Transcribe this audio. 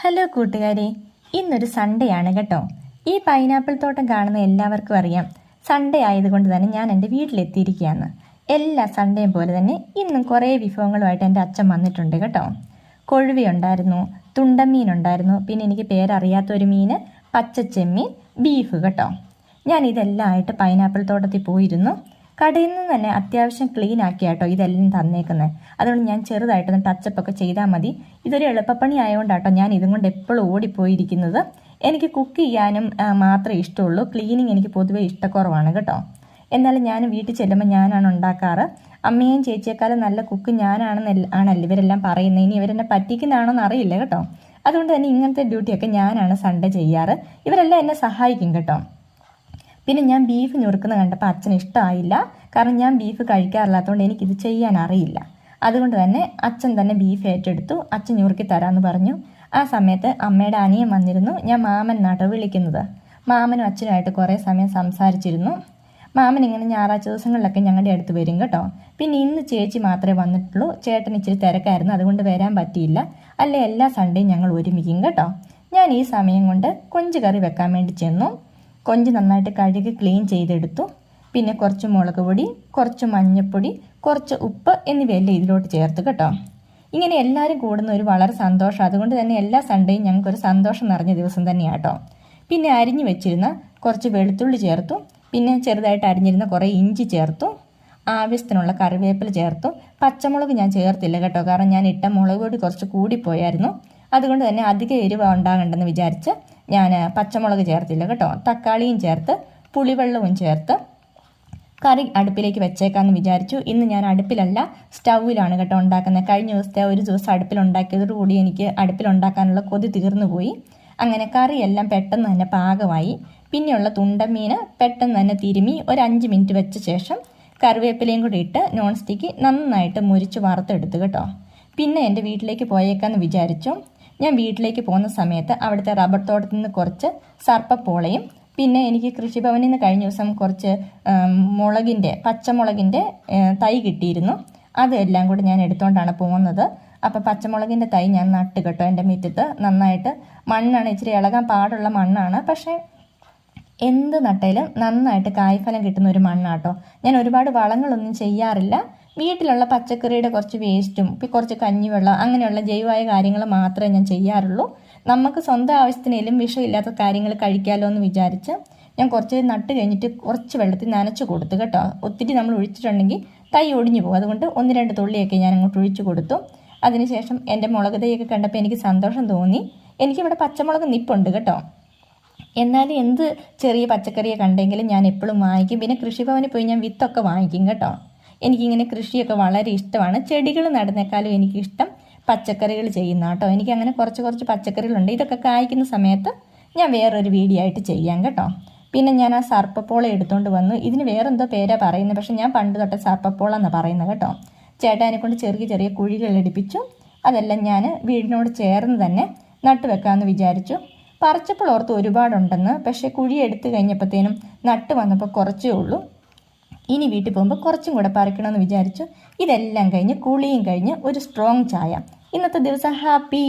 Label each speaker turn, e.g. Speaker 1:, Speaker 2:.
Speaker 1: Hello കൂട്ടുകാരെ. ഇന്നൊരു Sunday ആണ് കേട്ടോ. ഈ പൈനാപ്പിൾ തോട്ടം കാണുന്ന എല്ലാവർക്കും അറിയാം. സൺഡേ ആയതുകൊണ്ട് തന്നെ ഞാൻ എന്റെ വീട്ടിലെത്തിയിരിക്കുകയാണ്. എല്ലാ സൺഡേയും പോലെ തന്നെ ഇന്നും കുറേ വിഭവങ്ങളുമായിട്ട് എന്റെ അച്ഛൻ വന്നിട്ടുണ്ട് കേട്ടോ. കൊഴുവി ഉണ്ടായിരുന്നു തുണ്ടമീൻ ഉണ്ടായിരുന്നു പിന്നെ എനിക്ക് പേരറിയാത്ത ഒരു മീൻ പച്ചച്ചെമ്മീൻ ബീഫ് കേട്ടോ. ഞാൻ ഇതെല്ലാം ആയിട്ട് പൈനാപ്പിൾ തോട്ടത്തിൽ പോയിരുന്നു. കടയിൽ നിന്ന് തന്നെ അത്യാവശ്യം ക്ലീൻ ആക്കിയാട്ടോ ഇതെല്ലാം തന്നേക്കുന്നത് അതുകൊണ്ട് ഞാൻ ചെറുതായിട്ടൊന്ന് ടച്ചപ്പ് ഒക്കെ ചെയ്താൽ മതി. ഇതൊരു എളുപ്പപ്പണി ആയതുകൊണ്ടാട്ടോ ഞാൻ ഇതും കൊണ്ട് എപ്പോഴും ഓടിപ്പോയിരിക്കുന്നത്. എനിക്ക് കുക്ക് ചെയ്യാനും മാത്രമേ ഇഷ്ടമുള്ളൂ. ക്ലീനിങ് എനിക്ക് പൊതുവേ ഇഷ്ടക്കുറവാണ് കേട്ടോ. എന്നാലും ഞാൻ വീട്ടിൽ ചെല്ലുമ്പോൾ ഞാനാണ് ഉണ്ടാക്കാറ്. അമ്മയും ചേച്ചിയേക്കാളും നല്ല കുക്ക് ഞാനാണെന്ന് ആണല്ലോ ഇവരെല്ലാം പറയുന്നത് ഇനി ഇവരെന്നെ പറ്റിക്കുന്നതാണോ അറിയില്ല കേട്ടോ. അതുകൊണ്ട് തന്നെ ഇങ്ങനത്തെ ഡ്യൂട്ടിയൊക്കെ ഞാനാണ് സൺഡേ ചെയ്യാറ്. ഇവരെല്ലാം എന്നെ സഹായിക്കും കേട്ടോ. പിന്നെ ഞാൻ ബീഫ് ഞുറുക്കുന്ന കണ്ടപ്പോൾ അച്ഛന് ഇഷ്ടമായില്ല കാരണം ഞാൻ ബീഫ് കഴിക്കാറില്ലാത്തതുകൊണ്ട് എനിക്കിത് ചെയ്യാൻ അറിയില്ല അതുകൊണ്ട് തന്നെ അച്ഛൻ തന്നെ ബീഫ് ഏറ്റെടുത്തു. അച്ഛൻ ഞുറുക്കി തരാമെന്ന് പറഞ്ഞു. ആ സമയത്ത് അമ്മയുടെ അനിയൻ വന്നിരുന്നു. ഞാൻ മാമൻ നാട്ടോ വിളിക്കുന്നത്. മാമനും അച്ഛനുമായിട്ട് കുറേ സമയം സംസാരിച്ചിരുന്നു. മാമൻ ഇങ്ങനെ ഞായറാഴ്ച ദിവസങ്ങളിലൊക്കെ ഞങ്ങളുടെ അടുത്ത് വരും കേട്ടോ. പിന്നെ ഇന്ന് ചേച്ചി മാത്രമേ വന്നിട്ടുള്ളൂ. ചേട്ടൻ ഇച്ചിരി തിരക്കായിരുന്നു. അതുകൊണ്ട് വരാൻ പറ്റിയില്ല. അല്ലെ എല്ലാ സൺഡേയും ഞങ്ങൾ ഒരുമിക്കും കേട്ടോ. ഞാൻ ഈ സമയം കൊണ്ട് കൊഞ്ച് കറി വെക്കാൻ വേണ്ടി ചെന്നു. കൊഞ്ച് നന്നായിട്ട് കഴുകി ക്ലീൻ ചെയ്തെടുത്തു. പിന്നെ കുറച്ച് മുളക് പൊടി കുറച്ച് മഞ്ഞൾപ്പൊടി കുറച്ച് ഉപ്പ് എന്നിവയെല്ലാം ഇതിലോട്ട് ചേർത്ത് കേട്ടോ. ഇങ്ങനെ എല്ലാവരും കൂടുന്ന ഒരു വളരെ സന്തോഷം. അതുകൊണ്ട് തന്നെ എല്ലാ സൺഡേയും ഞങ്ങൾക്കൊരു സന്തോഷം നിറഞ്ഞ ദിവസം തന്നെയാണ് കേട്ടോ. പിന്നെ അരിഞ്ഞു വെച്ചിരുന്ന കുറച്ച് വെളുത്തുള്ളി ചേർത്തു. പിന്നെ ചെറുതായിട്ട് അരിഞ്ഞിരുന്ന കുറേ ഇഞ്ചി ചേർത്തു. ആവശ്യത്തിനുള്ള കറിവേപ്പില ചേർത്തു. പച്ചമുളക് ഞാൻ ചേർത്തില്ല കേട്ടോ. കാരണം ഞാൻ ഇട്ട മുളക് പൊടി കുറച്ച് കൂടിപ്പോയായിരുന്നു. അതുകൊണ്ട് തന്നെ അധിക എരിവ് ഉണ്ടാകണ്ടെന്ന് വിചാരിച്ച് ഞാൻ പച്ചമുളക് ചേർത്തില്ല കേട്ടോ. തക്കാളിയും ചേർത്ത് പുളിവെള്ളവും ചേർത്ത് കറി അടുപ്പിലേക്ക് വെച്ചേക്കാമെന്ന് വിചാരിച്ചു. ഇന്ന് ഞാൻ അടുപ്പിലല്ല സ്റ്റൗവിലാണ് കേട്ടോ ഉണ്ടാക്കുന്നത്. കഴിഞ്ഞ ദിവസത്തെ ഒരു ദിവസം അടുപ്പിലുണ്ടാക്കിയതോടുകൂടി എനിക്ക് അടുപ്പിലുണ്ടാക്കാനുള്ള കൊതി തീർന്നു പോയി. അങ്ങനെ കറിയെല്ലാം പെട്ടെന്ന് തന്നെ പാകമായി. പിന്നെയുള്ള തുണ്ടമീൻ പെട്ടെന്ന് തന്നെ തിരുമി ഒരു അഞ്ച് മിനിറ്റ് വെച്ച ശേഷം കറിവേപ്പിലയും കൂടി ഇട്ട് നോൺ സ്റ്റിക്ക് നന്നായിട്ട് മുരിച്ച് വറുത്തെടുത്തു കേട്ടോ. പിന്നെ എന്റെ വീട്ടിലേക്ക് പോയേക്കാമെന്ന് വിചാരിച്ചു. ഞാൻ വീട്ടിലേക്ക് പോകുന്ന സമയത്ത് അവിടുത്തെ റബ്ബർ തോട്ടത്തിൽ നിന്ന് കുറച്ച് സർപ്പപ്പോളയും പിന്നെ എനിക്ക് കൃഷിഭവനിൽ നിന്ന് കഴിഞ്ഞ ദിവസം കുറച്ച് മുളകിന്റെ പച്ചമുളകിന്റെ തൈ കിട്ടിയിരുന്നു. അതെല്ലാം കൂടി ഞാൻ എടുത്തുകൊണ്ടാണ് പോകുന്നത്. അപ്പോൾ പച്ചമുളകിന്റെ തൈ ഞാൻ നട്ട് കേട്ടോ എന്റെ മുറ്റത്ത്. നന്നായിട്ട് മണ്ണാണ് ഇച്ചിരി ഇളകാൻ പാടുള്ള മണ്ണാണ്. പക്ഷേ എന്ത് നട്ടയിലും നന്നായിട്ട് കായ്ഫലം കിട്ടുന്ന ഒരു മണ്ണാട്ടോ. ഞാൻ ഒരുപാട് വളങ്ങളൊന്നും ചെയ്യാറില്ല. വീട്ടിലുള്ള പച്ചക്കറിയുടെ കുറച്ച് വേസ്റ്റും പിന്നെ കുറച്ച് കഞ്ഞിവെള്ളം അങ്ങനെയുള്ള ജൈവമായ കാര്യങ്ങൾ മാത്രമേ ഞാൻ ചെയ്യാറുള്ളൂ. നമുക്ക് സ്വന്തം ആവശ്യത്തിനേലും വിഷമില്ലാത്ത കാര്യങ്ങൾ കഴിക്കാമല്ലോ എന്ന് വിചാരിച്ച് ഞാൻ കുറച്ച് നട്ട് കഴിഞ്ഞിട്ട് കുറച്ച് വെള്ളത്തിൽ നനച്ച് കൊടുത്തു കേട്ടോ. ഒത്തിരി നമ്മൾ ഒഴിച്ചിട്ടുണ്ടെങ്കിൽ തൈ ഒടിഞ്ഞു പോകും. അതുകൊണ്ട് ഒന്ന് രണ്ട് തുള്ളിയൊക്കെ ഞാൻ അങ്ങോട്ട് ഒഴിച്ചു കൊടുത്തു. അതിനുശേഷം എന്റെ മുളക് തൈയൊക്കെ കണ്ടപ്പോൾ എനിക്ക് സന്തോഷം തോന്നി. എനിക്കിവിടെ പച്ചമുളക് നിപ്പുണ്ട് കേട്ടോ. എന്നാലും എന്ത് ചെറിയ പച്ചക്കറിയെ കണ്ടെങ്കിലും ഞാൻ എപ്പോഴും വാങ്ങിക്കും. പിന്നെ കൃഷിഭവനിൽ പോയി ഞാൻ വിത്തൊക്കെ വാങ്ങിക്കും കേട്ടോ. എനിക്കിങ്ങനെ കൃഷിയൊക്കെ വളരെ ഇഷ്ടമാണ്. ചെടികൾ നടുന്നേക്കാളും എനിക്കിഷ്ടം പച്ചക്കറികൾ ചെയ്യുന്ന കേട്ടോ. എനിക്ക് അങ്ങനെ കുറച്ച് കുറച്ച് പച്ചക്കറികളുണ്ട്. ഇതൊക്കെ കായ്ക്കുന്ന സമയത്ത് ഞാൻ വേറൊരു വീഡിയോ ആയിട്ട് ചെയ്യാം കേട്ടോ. പിന്നെ ഞാൻ ആ സർപ്പപ്പോള എടുത്തുകൊണ്ട് വന്നു. ഇതിന് വേറെന്തോ പേരാ പറയുന്നത് പക്ഷെ ഞാൻ പണ്ട് തൊട്ട് സർപ്പപ്പോള എന്നാണ് പറയുന്നത് കേട്ടോ. ചേട്ടാനെ കൊണ്ട് ചെറിയ ചെറിയ കുഴികൾ എടുപ്പിച്ചു. അതെല്ലാം ഞാൻ വീടിനോട് ചേർന്ന് തന്നെ നട്ടുവെക്കാമെന്ന് വിചാരിച്ചു. പറിച്ചപ്പോൾ ഓർത്ത് ഒരുപാടുണ്ടെന്ന്. പക്ഷേ കുഴി എടുത്തു കഴിഞ്ഞപ്പോഴത്തേനും നട്ട് വന്നപ്പോൾ കുറച്ചേ ഉള്ളൂ. ഇനി വീട്ടിൽ പോകുമ്പോൾ കുറച്ചും കൂടെ പറിക്കണമെന്ന് വിചാരിച്ചു. ഇതെല്ലാം കഴിഞ്ഞ് കുളിയും കഴിഞ്ഞ് ഒരു സ്ട്രോങ് ചായ. ഇന്നത്തെ ദിവസം ഹാപ്പി